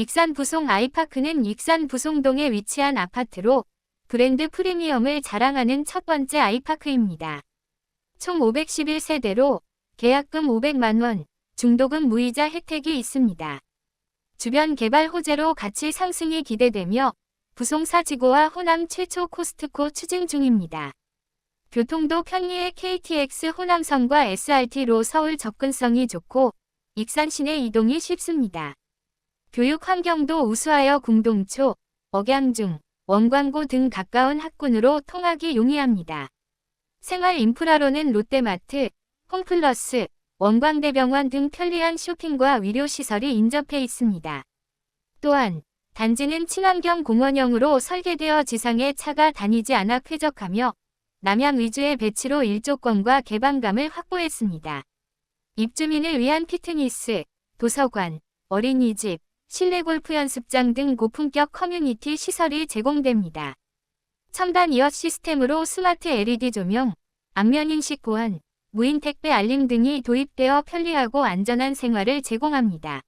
익산 부송 아이파크는 익산 부송동에 위치한 아파트로 브랜드 프리미엄을 자랑하는 첫 번째 아이파크입니다. 총 511세대로 계약금 500만원, 중도금 무이자 혜택이 있습니다. 주변 개발 호재로 가치 상승이 기대되며 부송사 지구와 호남 최초 코스트코 추진 중입니다. 교통도 편리해 KTX 호남선과 SRT로 서울 접근성이 좋고 익산 시내 이동이 쉽습니다. 교육 환경도 우수하여 궁동초, 억양중, 원광고 등 가까운 학군으로 통하기 용이합니다. 생활 인프라로는 롯데마트, 홈플러스, 원광대병원 등 편리한 쇼핑과 위료시설이 인접해 있습니다. 또한 단지는 친환경 공원형으로 설계되어 지상에 차가 다니지 않아 쾌적하며 남양 위주의 배치로 일조권과 개방감을 확보했습니다. 입주민을 위한 피트니스, 도서관, 어린이집, 실내 골프 연습장 등 고품격 커뮤니티 시설이 제공됩니다. 첨단 이어 시스템으로 스마트 LED 조명, 안면 인식 보안, 무인 택배 알림 등이 도입되어 편리하고 안전한 생활을 제공합니다.